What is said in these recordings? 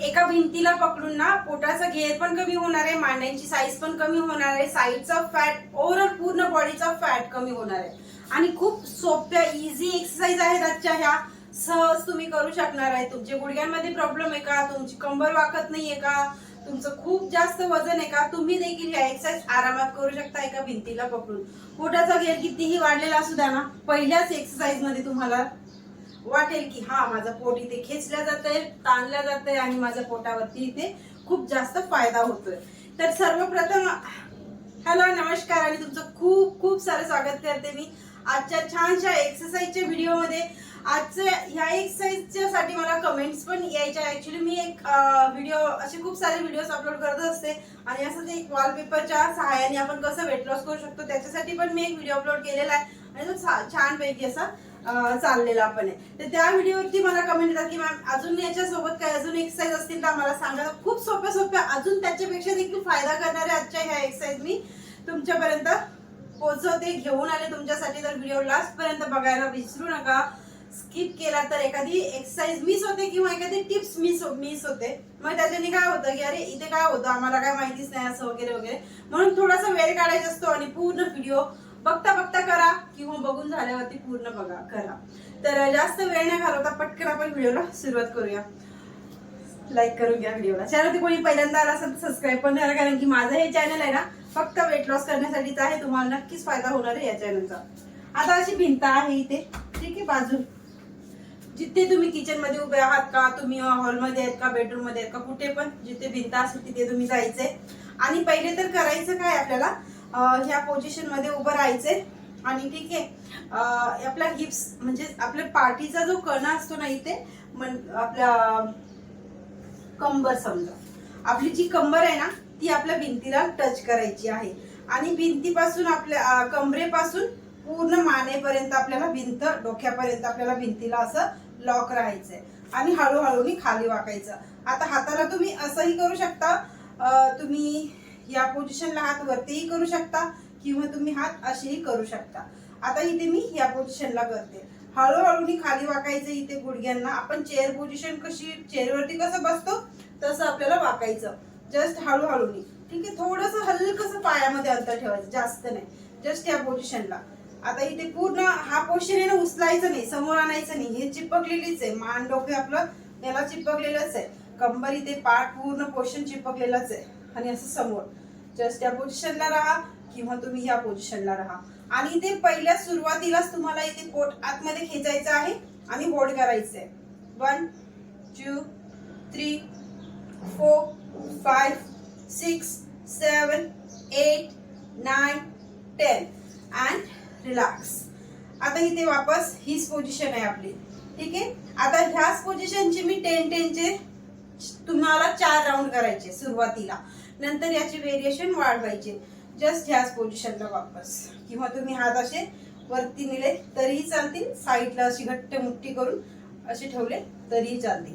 एका भिंतीला पकडून ना पोटाचा घेर पण कमी होणार आहे मांड्यांची साईज पण कमी होणार आहे साईडचा फॅट ओव्हरऑल पूर्ण बॉडीचा फॅट कमी होणार आहे. आणि खूप सोप्या इझी एक्सरसाइज आहेत आजच्या ह्या. सहज तुम्ही करू शकणार आहे. तुमच्या गुडघ्यांमध्ये प्रॉब्लेम आहे का? तुमची कंबर वाकत नाहीये का? तुमचं खूप जास्त वजन आहे का? तुम्ही देखील ह्या एक्सरसाइज आरामात करू शकता एका भिंतीला पकडून. पोटाचा घेर कितीही वाढलेला असू द्या ना पहिल्याच एक्सरसाइजमध्ये तुम्हाला वाटेल की हा माझं पोट इथे खेचल्या जातंय ताणल्या आहे आणि माझ्या पोटावरती इथे खूप जास्त फायदा होतोय. तर सर्वप्रथम हॅलो नमस्कार आणि तुमचं खूप खूप सारं स्वागत करते मी आजच्या छानशा एक्सरसाइजच्या व्हिडिओमध्ये आजच्या ह्या एक्सरसाइजच्या साठी मला कमेंट्स पण यायच्या. ऍक्च्युली मी एक व्हिडिओ असे खूप सारे व्हिडिओज अपलोड करत असते आणि असं ते एक वॉलपेपरच्या सहाय्याने आपण कसं वेट लॉस करू शकतो त्याच्यासाठी पण मी एक व्हिडिओ अपलोड केलेला आहे. आणि तो छानपैकी असा चाललेला पण आहे. तर त्या व्हिडिओवरती मला कमेंट येतात की मॅम अजून याच्यासोबत काय अजून एक्सरसाइज असतील तर आम्हाला सांगा. खूप सोप्या सोप्या. अजून त्याच्यापेक्षा देखील फायदा करणाऱ्या आजच्या ह्या एक्सरसाइज मी तुमच्यापर्यंत पोहोचवते. घेऊन आले तुमच्यासाठी तर व्हिडिओ लास्टपर्यंत बघायला विसरू नका. स्किप केला तर एखादी एक्सरसाइज मिस होते किंवा एखादी टिप्स मिस मिस होते. मग त्याच्याने काय होतं की अरे इथे काय होतं? आम्हाला काय माहितीच नाही असं वगैरे वगैरे. म्हणून थोडासा वेळ काढायचा असतो आणि पूर्ण व्हिडिओ बघता बघता करा किंवा बघून झाल्यावरती पूर्ण बघा करा. तर जास्त वेळ नाही घालवता पटकन आपण व्हिडिओला सुरुवात करूया. लाईक करून घ्या व्हिडिओला. चॅनलवरती कोणी पहिल्यांदा आला असेल तर सबस्क्राईब पण करा कारण की माझं हे चॅनल आहे ना फक्त वेट लॉस करण्यासाठीच आहे. तुम्हाला नक्कीच फायदा होणार आहे या चॅनलचा आता अशी भिंत आहे इथे. ठीक आहे बाजू. जिथे तुम्ही किचनमध्ये उभे आहात का तुम्ही हॉलमध्ये आहेत का बेडरूममध्ये आहेत का कुठे पण जिथे भिंत असेल तिथे तुम्ही जायचंय. आणि पहिले तर करायचं काय आपल्याला? ह्या पोझिशनमध्ये उभं राहायचंय. आणि ठीक आहे आपला हिप्स म्हणजे आपल्या पाठीचा जो कणा असतो ना इथे मन आपल्या कंबर समजा. आपली जी कंबर आहे ना ती आपल्या भिंतीला टच करायची आहे. आणि भिंतीपासून आपल्या कमरेपासून पूर्ण मानेपर्यंत आपल्याला भिंत डोक्यापर्यंत आपल्याला भिंतीला असं लॉक राहायचंय. आणि हळूहळू खाली वाकायचं. आता हाताला तुम्ही असंही करू शकता. तुम्ही या पोझिशनला हात वरतीही करू शकता किंवा तुम्ही हात असेही करू शकता. आता इथे मी या पोझिशनला करते. हळूहळू खाली वाकायचं इथे गुडघ्यांना. आपण चेअर पोझिशन कशी चेअरवरती कसं बसतो तसं आपल्याला वाकायचं. जस्ट हळूहळू ठीक आहे थोडस हलकस पायामध्ये अंतर ठेवायचं जास्त नाही. जस्ट या पोझिशनला आता इथे पूर्ण हा पोझिशन आहे ना उचलायचं नाही समोर आणायचं नाही. हे चिपकलेलीच आहे. मान डोके आपलं याला चिपकलेलंच आहे. कंबर इथे पाठ पूर्ण पोशन चिपकलेलंच आहे. आणि असं समोर. जस्ट या पोझिशनला राहा किंवा तुम्ही या पोझिशनला राहा. आणि इथे पहिल्या सुरुवातीलाच तुम्हाला इथे पोट आतमध्ये खेचायचं आहे आणि होल्ड करायचं आहे. One two three four five six seven eight nine ten and relax आता इथे वापस हीच पोझिशन आहे आपली. ठीक आहे? आता ह्याच पोझिशनचे मी टेन टेनचे तुम्हाला चार राऊंड करायचे सुरुवातीला. नंतर याचे व्हेरिएशन वाढवायचे. जस्ट ह्याच पोझिशनला वापस. किंवा तुम्ही हात असे वरती नेले तरीही चालतील. साईडला अशी घट्ट मुठ्ठी करून असे ठेवले तरीही चालतील.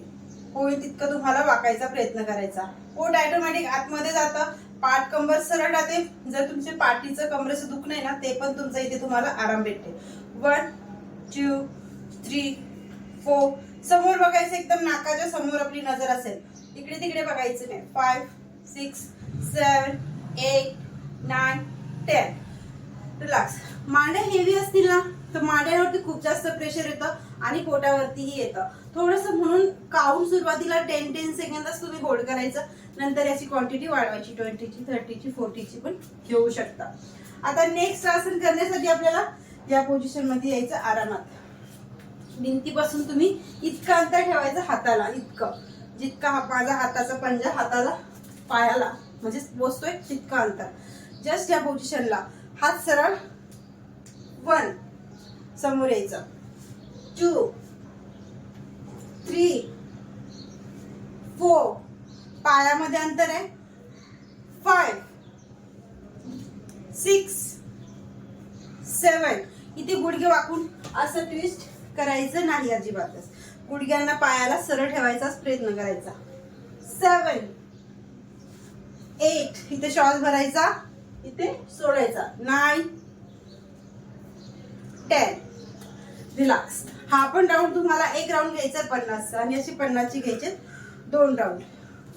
होईल तितकं तुम्हाला वाकायचा प्रयत्न करायचा. हो, पोट ऑटोमॅटिक आतमध्ये जातं. पाठ कंबर सरळ राहते. जर तुमचे पाठीचं कमरेचं दुख नाही ना ते पण तुमचं इथे तुम्हाला आराम भेटते. वन टू थ्री फोर समोर बघायचं एकदम नाकाच्या समोर आपली नजर असेल. इकडे तिकडे बघायचं नाही. Five six seven eight nine ten relax मांड्या हेवी असतील ना तर मांड्यावरती खूप जास्त प्रेशर येतं आणि पोटावरतीही येतं. थोडंसं म्हणून काउंट सुरुवातीला टेन टेन सेकंदच तुम्ही होल्ड करायचं नंतर याची क्वांटिटी वाढवायची ट्वेंटीची थर्टीची फोर्टीची पण घेऊ शकता. आता नेक्स्ट आसन करण्यासाठी आपल्याला या पोझिशनमध्ये यायचं आरामात. भिंतीपासून तुम्ही इतकं अंतर ठेवायचं हाताला इतकं. जितका हा माझा हाताचा पंजा हाताला पायाला म्हणजे बसतोय तितका अंतर. जस्ट या पोझिशनला हात सरळ. वन समोर यायचं. टू थ्री फोर पायामध्ये अंतर आहे. फाईव्ह सिक्स सेवन इथे गुडघे वाकून असं ट्विस्ट करायचं नाही अजिबातच. गुडघ्यांना पायाला सरळ ठेवायचाच प्रयत्न करायचा. सेवन एट इथे श्वास भरायचा इथे सोडायचा. नाईन टेन रिलॅक्स हा पण राऊंड तुम्हाला एक राऊंड घ्यायचा पन्नासचा. आणि अशी पन्नासची घ्यायचे दोन राऊंड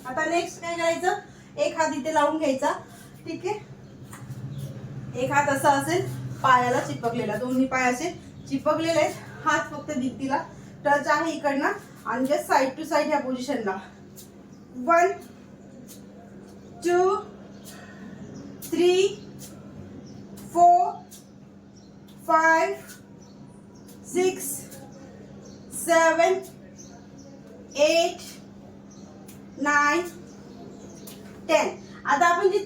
आता नेक्स्ट काय करायचं? एक हात इथे लावून घ्यायचा. ठीक आहे? एक हात असा असेल पायाला चिपकलेला. दोन्ही पाय असे चिपकलेले आहेत. हात फक्त दिप्तीला टच आहे इकडनं. आणि जस्ट साईड टू साईड ह्या पोझिशनला one two three four five, six seven eight nine ten. आता आपण जी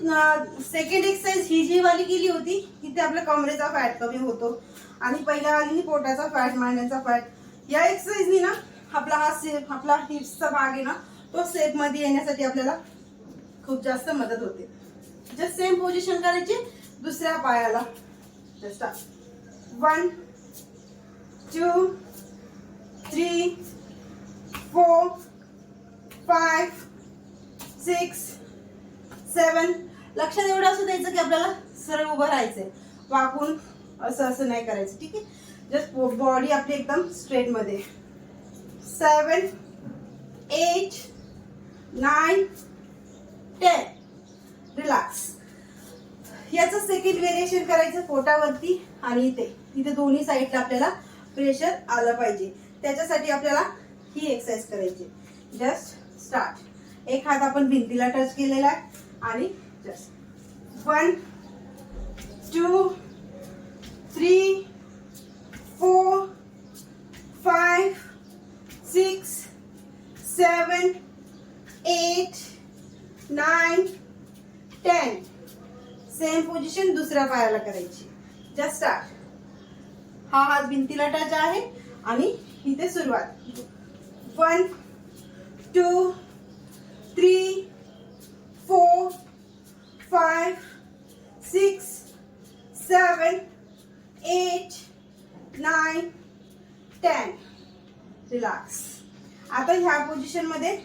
सेकंड एक्सरसाइज ही जी वाली केली होती इथे आपल्या कमरेचा फॅट कमी होतो. आणि पहिल्या वाली पोटाचा फॅट मांड्याचा फॅट या एक्सरसाइजनी ना आपला हा सेप आपला हिप्सचा भाग आहे ना तो सेपमध्ये येण्यासाठी आपल्याला खूप जास्त मदत होते. जस्ट सेम पोझिशन करायची दुसऱ्या पायाला. Just one two three four five six seven लक्षात एवढं असं द्यायचं की आपल्याला सरळ उभं राहायचंय. वाकून असं असं नाही करायचं ठीक आहे? जस्ट बॉडी आपली एकदम स्ट्रेटमध्ये. Seven eight nine ten relax याचं सेकंड व्हेरिएशन करायचं पोटावरती आणि इथे. इथे दोन्ही साईडला आपल्याला प्रेशर आलं पाहिजे. त्याच्यासाठी आपल्याला ही एक्सरसाइज करायची. जस्ट स्टार्ट एक हात आपण भिंतीला टच केलेला आहे आणि just one two three four five six seven eight nine ten same position दुसऱ्या पायाला करायची. जस्ट स्टार्ट हा हात भिंतीला टच आहे आणि इथे सुरुवात. One two three four five six seven eight nine ten relax आता ह्या पोझिशनमध्ये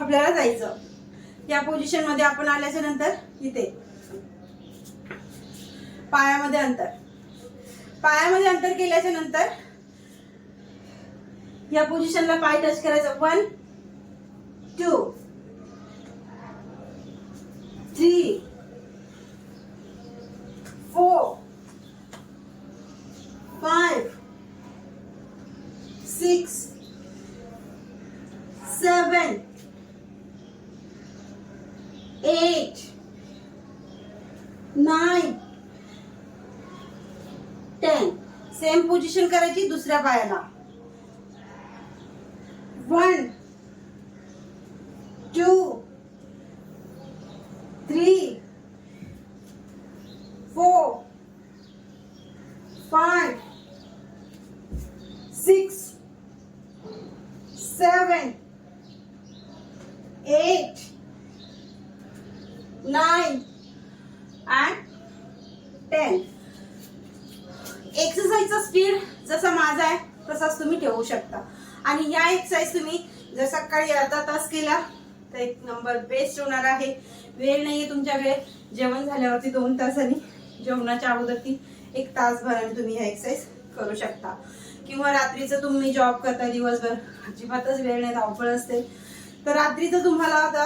आपल्याला जायचं. या पोझिशनमध्ये आपण आल्याच्यानंतर इथे. पायामध्ये अंतर. पायामध्ये अंतर केल्याच्यानंतर या पोझिशनला पाय टच करायचं. One two three four five six seven eight nine ten same position करायची दुसऱ्या पायाला. One two three four five six seven eight nine and ten एक्सरसाइजचा speed जसा माझा आहे तसाच तुम्ही ठेवू शकता एक्सरसाइज तुम्ही जर सकाळी अर्धा तास केला तर एक नंबर बेस्ट होणार आहे. वेळ नाहीये तुमच्याकडे जेवण झाल्यावरती दोन तासांनी जेवणाच्या अगोदर ती एक तासभराने तुम्ही ह्या एक्सरसाइज करू शकता. किंवा रात्रीचं तुम्ही जॉब करता दिवसभर. अजिबातच वेळ नाही धावपळ असते. तर रात्रीचं तुम्हाला आता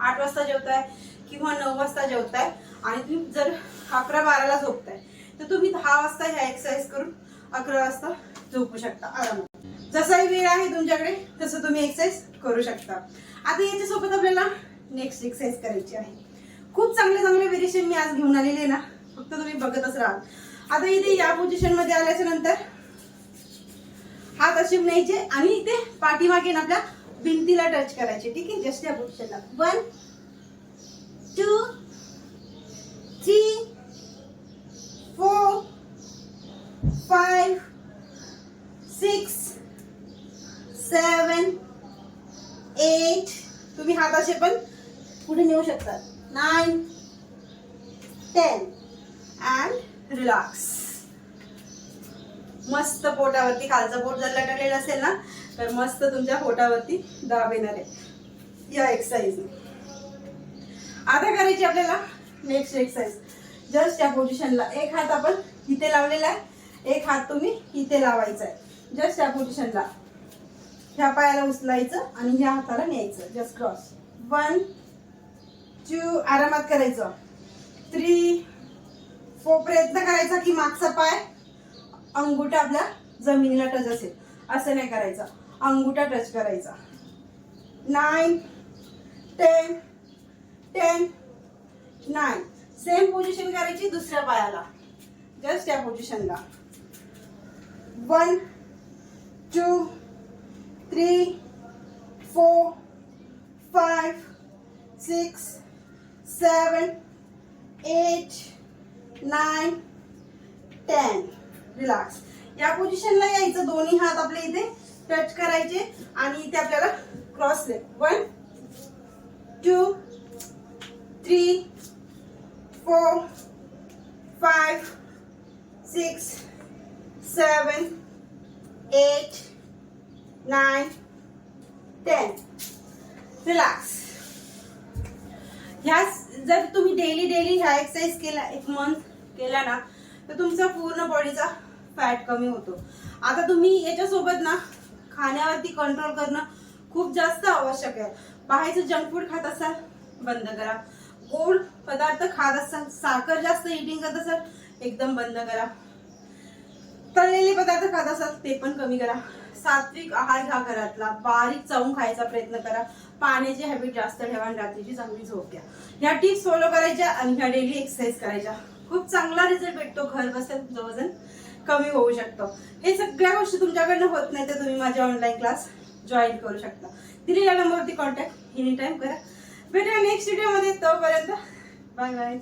आठ वाजता जेवताय किंवा नऊ वाजता जेवताय आणि तुम्ही जर अकरा बाराला झोपताय तर तुम्ही दहा वाजता ह्या एक्सरसाइज करून अकरा वाजता झोपू शकता. आरामात. जसाही वेळ आहे तुमच्याकडे तसं तुम्ही एक्सरसाइज करू शकता. आता याच्यासोबत आपल्याला नेक्स्ट एक्सरसाइज करायची आहे. खूप चांगले चांगले व्हेरिएशन मी आज घेऊन आलेले आहे ना फक्त तुम्ही बघतच राहाल आता इथे या पोझिशनमध्ये आल्याच्यानंतर हात असे न्यायचे आणि इथे पाठीमागे ना आपल्या भिंतीला टच करायचे ठीक आहे? जस्ट या पोझिशनला one two three four five six seven eight तुम्ही हाताचे पण पुढे नेऊ शकता. नाईन टेन अँड रिलॅक्स मस्त पोटावरती खालचं पोट जर लटकलेलं असेल ना तर मस्त तुमच्या पोटावरती दाब येणार आहे. या एक्सरसाइज आता करायची आपल्याला नेक्स्ट एक्सरसाइज जस्ट या पोझिशनला एक हात आपण इथे लावलेला आहे. एक हात तुम्ही इथे लावायचा आहे. जस्ट या पोझिशनला ह्या पायाला उचलायचं आणि ह्या हाताला न्यायचं. जस्ट क्रॉस वन टू आरामात करायचं. थ्री फोर प्रयत्न करायचा की मागचा पाय अंगुठा आपल्या जमिनीला टच असेल. असं नाही करायचं. अंगुठा टच करायचा. Nine ten ten nine same position करायची दुसऱ्या पायाला. जस्ट या पोझिशनला one two three four five, six seven eight nine ten relax या पोझिशनला यायचं. दोन्ही हात आपल्या इथे टच करायचे आणि इथे आपल्याला cross leg one two three four five six seven eight nine ten Relax. ह्या जर तुम्ही डेली डेली ह्या एक्सरसाइज केला एक मंथ केला ना तर तुमचा पूर्ण बॉडीचा फॅट कमी होतो. आता तुम्ही याच्यासोबत ना खाण्यावरती कंट्रोल करणं खूप जास्त आवश्यक आहे. बाहेरचं जंक फूड खात असाल बंद करा. गोड पदार्थ खात असाल साखर जास्त इटिंग करत असाल एकदम बंद करा. तळलेले पदार्थ खात असाल ते पण कमी करा. सात्विक आहार घ्या घरातला. बारीक चावून खायचा प्रयत्न करा. पाण्याची हॅबिट जास्त ठेवा आणि रात्रीची चांगली झोप घ्या. ह्या टिप्स फॉलो करायच्या आणि ह्या डेली एक्सरसाइज करायच्या. खूप चांगला रिझल्ट भेटतो. घर बसेल तुमचं वजन कमी होऊ शकतं. हे सगळ्या गोष्टी तुमच्याकडनं होत नाही तर तुम्ही माझ्या ऑनलाईन क्लास जॉईन करू शकता. दिलेल्या नंबरवरती कॉन्टॅक्ट एनी टाईम करा. भेटूया नेक्स्ट व्हिडिओमध्ये तोपर्यंत बाय बाय